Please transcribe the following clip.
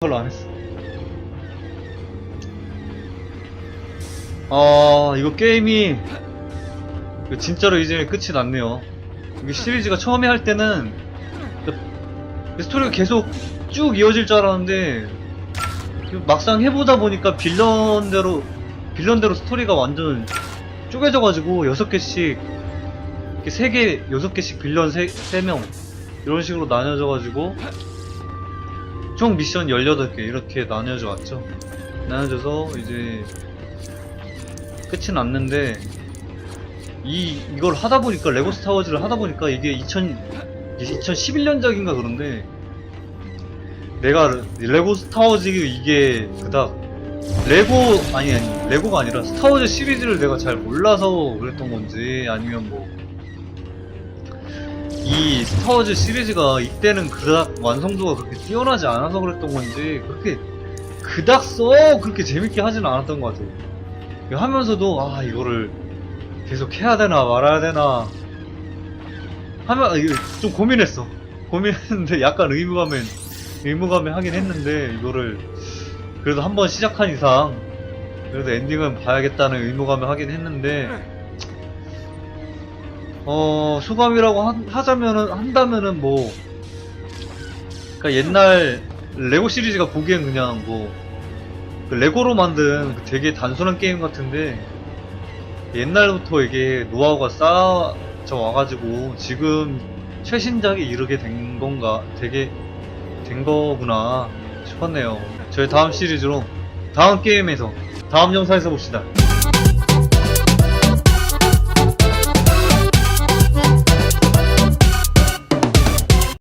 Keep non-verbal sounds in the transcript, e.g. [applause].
별로 안 했어. 아, 이거 게임이 이거 진짜로 이제 끝이 났네요. 이게 시리즈가 처음에 할 때는 그 스토리가 계속 쭉 이어질 줄 알았는데 막상 해보다 보니까 빌런대로 빌런대로 스토리가 완전 쪼개져가지고 여섯 개씩 이렇게 세 개, 여섯 개씩 빌런 세, 세명 이런 식으로 나뉘어져가지고 총 미션 18개 이렇게 나뉘어져 왔죠. 나뉘어져서 이제 끝이 났는데 이 이걸 하다 보니까 레고 스타워즈를 하다 보니까 이게 2000 2011년작인가 그런데 내가 레고 스타워즈 이게 그닥 레고 아니 아니 레고가 아니라 스타워즈 시리즈를 내가 잘 몰라서 그랬던 건지 아니면 뭐 이 스타워즈 시리즈가 이때는 그닥 완성도가 그렇게 뛰어나지 않아서 그랬던 건지 그렇게 그닥 써 그렇게 재밌게 하진 않았던 것 같아요. 하면서도 아 이거를 계속 해야 되나 말아야 되나 하면 아, 좀 고민했어. 고민했는데 [laughs] 약간 의무감에 의무감에 하긴 했는데 이거를 그래도 한번 시작한 이상 그래도 엔딩은 봐야겠다는 의무감에 하긴 했는데 어 소감이라고 하, 하자면은 한다면은 뭐 그러니까 옛날 레고 시리즈가 보기엔 그냥 뭐 그 레고로 만든 그 되게 단순한 게임 같은데 옛날부터 이게 노하우가 쌓여져 와가지고 지금 최신작에 이르게 된 건가 되게 된 거구나 싶었네요. 저희 다음 시리즈로 다음 게임에서 다음 영상에서 봅시다.